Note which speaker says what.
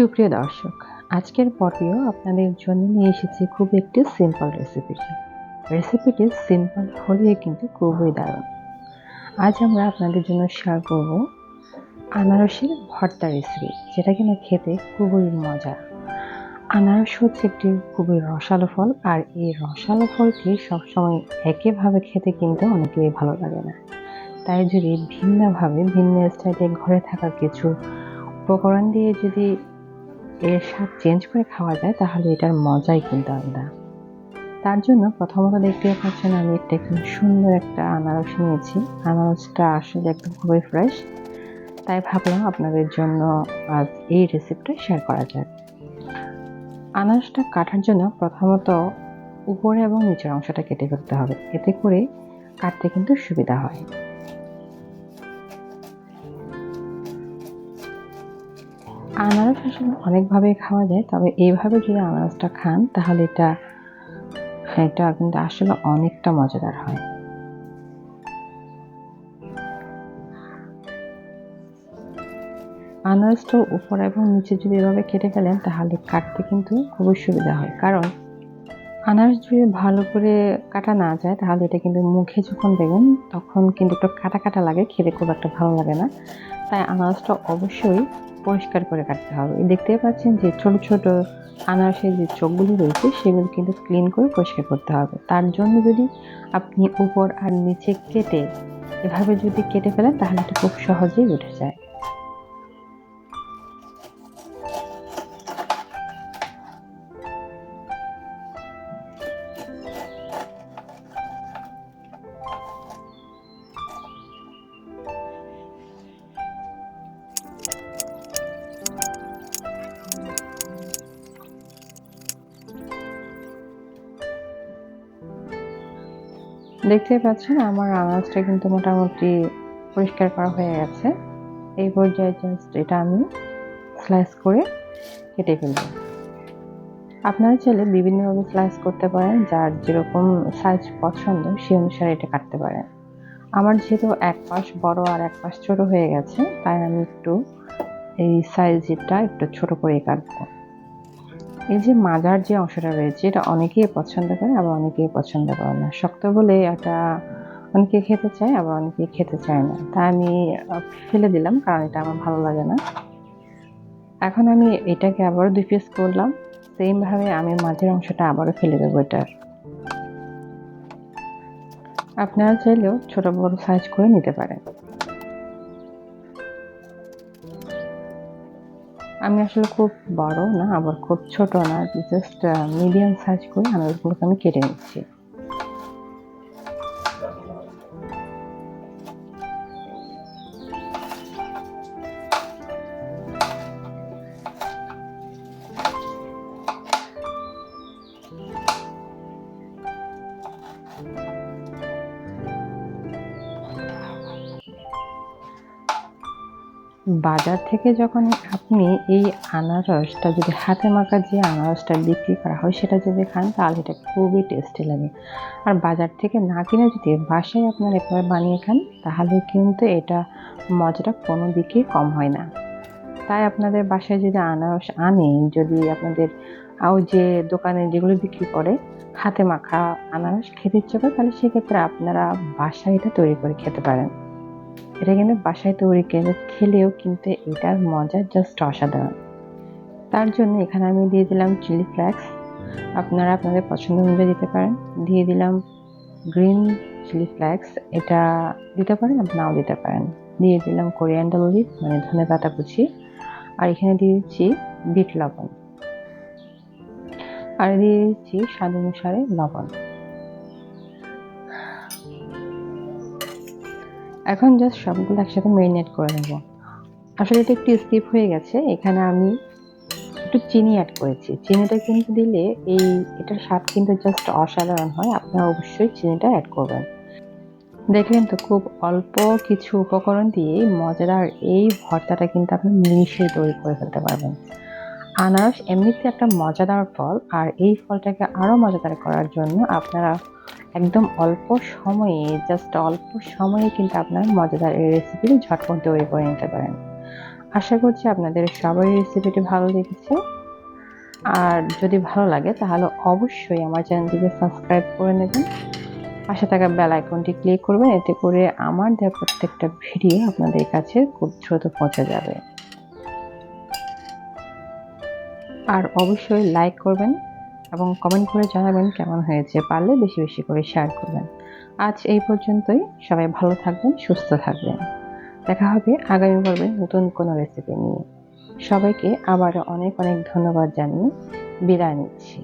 Speaker 1: সুপ্রিয় দর্শক, আজকের পর্বেও আপনাদের জন্য নিয়ে এসেছি খুব একটি সিম্পল রেসিপি রেসিপিটি সিম্পল হলেও কিন্তু খুবই দারুণ। আজ আমরা আপনাদের জন্য শেয়ার করব আনারসের ভর্তা রেসিপি যেটা কিনা খেতে খুবই মজা আনারস হচ্ছে একটি খুবই রসালো ফল, আর এই রসালো ফলটি সবসময় একইভাবে খেতে কিন্তু অনেকেই ভালো লাগে না। তাই যদি ভিন্নভাবে, ভিন্ন স্টাইলে ঘরে থাকা কিছু উপকরণ দিয়ে যদি এর স্বাদ চেঞ্জ করে খাওয়া যায়, তাহলে এটার মজাই কিন্তু আলাদা। তার জন্য প্রথমত দেখতে পাচ্ছেন আমি একটা একদম সুন্দর একটা আনারস নিয়েছি। আনারসটা আসলে একদম খুবই ফ্রেশ তাই ভাবলাম আপনাদের জন্য আজ এই রেসিপিটা শেয়ার করা যাক। আনারসটা কাটার জন্য প্রথমত উপরে এবং নিচের অংশটা কেটে ফেলতে হবে। এতে করে কাটতে কিন্তু সুবিধা হয়। আনারস আসলে অনেকভাবে খাওয়া যায়, তবে এইভাবে যদি আনারসটা খান, তাহলে এটা এটা কিন্তু আসলে অনেকটা মজাদার হয়। আনারসটা উপর এবং নিচে যদি এভাবে কেটে ফেলেন, তাহলে কাটতে কিন্তু খুবই সুবিধা হয়। কারণ আনারস যদি ভালো করে কাটা না যায়, তাহলে এটা কিন্তু মুখে যখন দেবেন, তখন কিন্তু একটু কাটা কাটা লাগে, খেতে খুব একটা ভালো লাগে না। তাই আনারসটা অবশ্যই পরিষ্কার করে কাটতে হবে। দেখতে পাচ্ছেন যে ছোট ছোট আনারসের যে চোখগুলি রয়েছে, সেগুলো কিন্তু ক্লিন করে পরিষ্কার করতে হবে। তার জন্য যদি আপনি উপর আর নিচে কেটে, এভাবে যদি কেটে ফেলেন, তাহলে এটা খুব সহজেই উঠে যায়। দেখতে পাচ্ছেন, আমার আনাজটা কিন্তু মোটামুটি পরিষ্কার করা হয়ে গেছে। এই পর্যায়ে জাস্ট এটা আমি স্লাইস করে কেটে ফেলব। আপনারা চাইলে বিভিন্নভাবে স্লাইস করতে পারেন, যার যেরকম সাইজ পছন্দ সেই অনুসারে এটা কাটতে পারেন। আমার যেহেতু এক পাশ বড় আর এক পাশ ছোট হয়ে গেছে, তাই আমি একটু এই সাইজটা একটু ছোট করে কাটবো। এই যে মাজার যে অংশটা রয়েছে, এটা অনেকেই পছন্দ করে, আবার অনেকেই পছন্দ করে না। শক্ত বলে এটা অনেকে খেতে চায়, আবার অনেকে খেতে চায় না। তাই আমি ফেলে দিলাম, কারণ এটা আমার ভালো লাগে না। এখন আমি এটাকে আবার দুই পিস করলাম। সেমভাবে আমি মাঝের অংশটা আবারও ফেলে দেবো এটার। আপনারা চাইলেও ছোট বড় সাইজ করে নিতে পারেন। আমি আসলে খুব বড় না, আবার খুব ছোট না জাস্ট মিডিয়াম সাইজ করে আনারগুলোকে আমি কেটে নিচ্ছি। বাজার থেকে যখন আপনি এই আনারসটা যদি হাতে মাখা যে আনারসটা বিক্রি করা হয় সেটা যদি খান, তাহলে এটা খুবই টেস্টি লাগে। আর বাজার থেকে না কিনে যদি বাসায় আপনার একবার বানিয়ে খান, তাহলে কিন্তু এটা মজাটা কোনো দিকেই কম হয় না। তাই আপনাদের বাসায় যদি আনারস আনে, যদি আপনাদের আও যে দোকানে যেগুলো বিক্রি করে হাতে মাখা আনারস খেতে ইচ্ছে করে, তাহলে সেক্ষেত্রে আপনারা বাসায় এটা তৈরি করে খেতে পারেন। এটা কিন্তু বাসায় তৈরি করে খেলেও কিন্তু এটার মজা জাস্ট অসাধারণ। তার জন্য এখানে আমি দিয়ে দিলাম চিলি ফ্লেক্স আপনারা আপনাদের পছন্দ অনুযায়ী দিতে পারেন। দিয়ে দিলাম গ্রিন চিলি ফ্লেক্স এটা দিতে পারেন নাও দিতে পারেন। দিয়ে দিলাম কোরিয়ান্ডার লিভ মানে ধনে পাতা কুচি। আর এখানে দিয়ে দিচ্ছি বিট লবণ। আর দিয়ে দিচ্ছি স্বাদ অনুসারে লবণ। এখন জাস্ট সবগুলো একসাথে মেরিনেট করে নেব। আসলে এটা একটু স্কিপ হয়ে গেছে, এখানে আমি একটু চিনি অ্যাড করেছি। চিনিটা কিন্তু দিলে এই এটার স্বাদ কিন্তু জাস্ট অসাধারণ হয়, আপনারা অবশ্যই চিনিটা অ্যাড করবেন। দেখলেন তো খুব অল্প কিছু উপকরণ দিয়ে মজাদার এই ভর্তাটা কিন্তু আপনি মিশিয়ে তৈরি করে ফেলতে পারবেন। আনারস এমনিতে একটা মজাদার ফল, আর এই ফলটাকে আরও মজাদার করার জন্য আপনারা একদম অল্প সময়ে জাস্ট অল্প সময়ে কিন্তু আপনার মজাদার এই রেসিপি ঝটপট তৈরি করে নিতে পারেন। আশা করছি আপনাদের সবাই রেসিপিটি ভালো লেগেছে। আর যদি ভালো লাগে, তাহলে অবশ্যই আমার চ্যানেলটিকে সাবস্ক্রাইব করে নেবেন। পাশে থাকা বেল আইকনটি ক্লিক করবেন, এতে করে আমার দেওয়া প্রত্যেকটা ভিডিও আপনাদের কাছে খুব দ্রুত পৌঁছে যাবে। আর অবশ্যই লাইক করবেন এবং কমেন্ট করে জানাবেন কেমন হয়েছে। পারলে বেশি বেশি করে শেয়ার করবেন। আজ এই পর্যন্তই। সবাই ভালো থাকবেন, সুস্থ থাকবেন। দেখা হবে আগামী পর্বে নতুন কোনো রেসিপি নিয়ে। সবাইকে আবারও অনেক অনেক ধন্যবাদ জানিয়ে বিদায় নিচ্ছি।